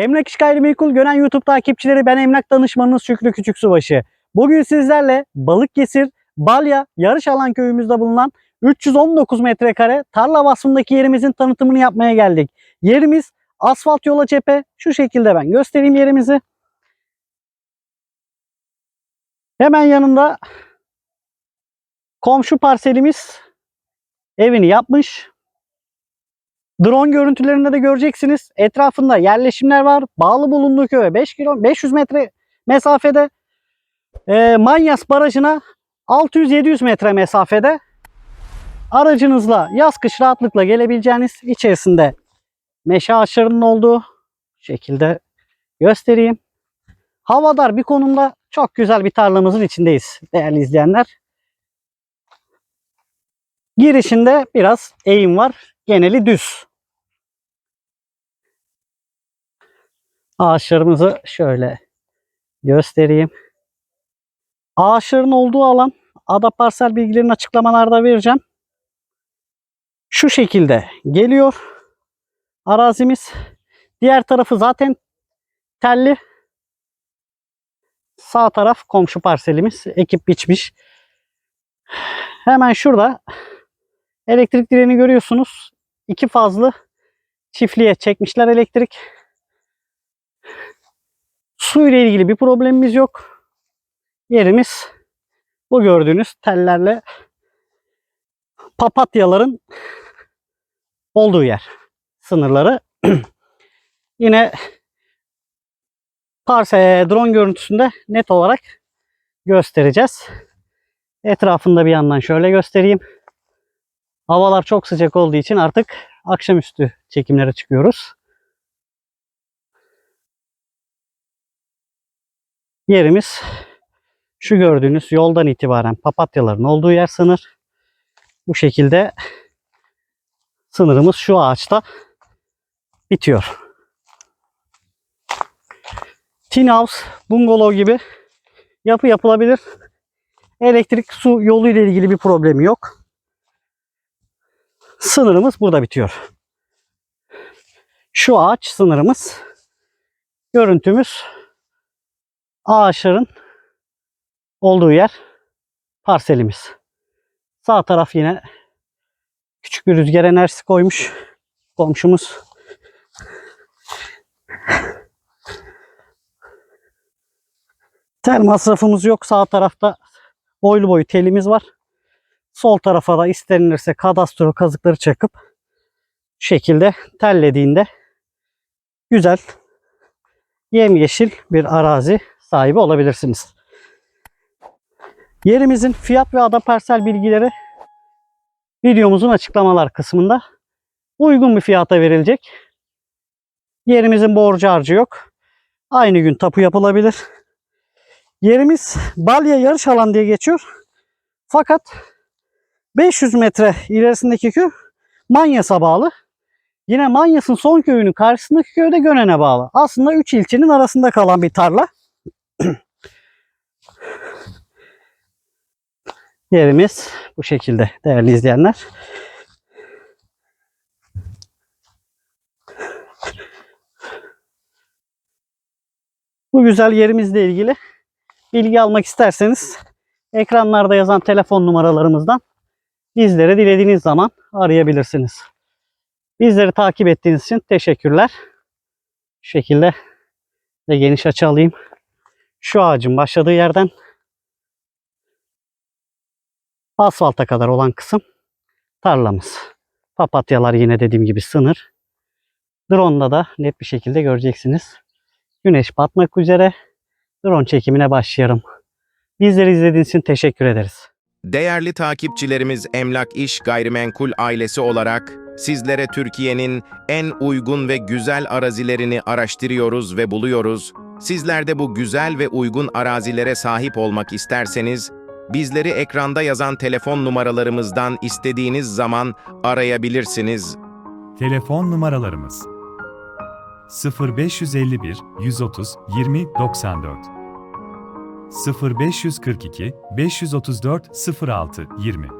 Emlak İş Gayrimenkul Gören YouTube takipçileri ben emlak danışmanınız Şükrü Küçüksubaşı. Bugün sizlerle Balıkesir, Balya, Yarış Alan köyümüzde bulunan 319 metrekare tarla vasfındaki yerimizin tanıtımını yapmaya geldik. Yerimiz asfalt yola cephe. Şu şekilde ben göstereyim yerimizi. Hemen yanında komşu parselimiz evini yapmış. Drone görüntülerinde de göreceksiniz. Etrafında yerleşimler var. Bağlı bulunduğu köye 5 kilo 500 metre mesafede. E, Manyas Barajı'na 600-700 metre mesafede. Aracınızla yaz kış rahatlıkla gelebileceğiniz içerisinde meşe ağaçlarının olduğu şekilde göstereyim. Havadar bir konumda çok güzel bir tarlamızın içindeyiz değerli izleyenler. Girişinde biraz eğim var. Geneli düz. Ağaçlarımızı şöyle göstereyim. Ağaçların olduğu alan ada parsel bilgilerini açıklamalarda vereceğim. Şu şekilde geliyor arazimiz. Diğer tarafı zaten telli. Sağ taraf komşu parselimiz. Ekip biçmiş. Hemen şurada elektrik direğini görüyorsunuz. İki fazlı çiftliğe çekmişler elektrik. Su ile ilgili bir problemimiz yok. Yerimiz bu gördüğünüz tellerle papatyaların olduğu yer. Sınırları. Yine parse drone görüntüsünde net olarak göstereceğiz. Etrafında bir yandan şöyle göstereyim. Havalar çok sıcak olduğu için artık akşamüstü çekimlere çıkıyoruz. Yerimiz şu gördüğünüz yoldan itibaren papatyaların olduğu yer sınır. Bu şekilde sınırımız şu ağaçta bitiyor. Tin house, bungalov gibi yapı yapılabilir. Elektrik, su yolu ile ilgili bir problemi yok. Sınırımız burada bitiyor. Şu ağaç sınırımız. Görüntümüz ağaçların olduğu yer parselimiz. Sağ taraf yine küçük bir rüzgar enerjisi koymuş komşumuz. Tel masrafımız yok. Sağ tarafta boylu boyu telimiz var. Sol tarafa da istenilirse kadastro kazıkları çakıp şu şekilde tellediğinde güzel yemyeşil bir arazi sahibi olabilirsiniz. Yerimizin fiyat ve ada parsel bilgileri videomuzun açıklamalar kısmında uygun bir fiyata verilecek. Yerimizin borcu harcı yok. Aynı gün tapu yapılabilir. Yerimiz Balya yarış alan diye geçiyor. Fakat 500 metre ilerisindeki köy Manyas'a bağlı. Yine Manyas'ın son köyünün karşısındaki köyde Gönen'e bağlı. Aslında 3 ilçenin arasında kalan bir tarla. Yerimiz bu şekilde değerli izleyenler. Bu güzel yerimizle ilgili bilgi almak isterseniz ekranlarda yazan telefon numaralarımızdan bizleri dilediğiniz zaman arayabilirsiniz. Bizleri takip ettiğiniz için teşekkürler. Şu şekilde de geniş açı alayım. Şu ağacın başladığı yerden asfalta kadar olan kısım tarlamız. Papatyalar yine dediğim gibi sınır. Drone'da da net bir şekilde göreceksiniz. Güneş batmak üzere. Drone çekimine başlayalım. Bizleri izlediğiniz için teşekkür ederiz. Değerli takipçilerimiz Emlak İş Gayrimenkul ailesi olarak sizlere Türkiye'nin en uygun ve güzel arazilerini araştırıyoruz ve buluyoruz. Sizler de bu güzel ve uygun arazilere sahip olmak isterseniz bizleri ekranda yazan telefon numaralarımızdan istediğiniz zaman arayabilirsiniz. Telefon numaralarımız. 0551 130 20 94 0542 534 06 20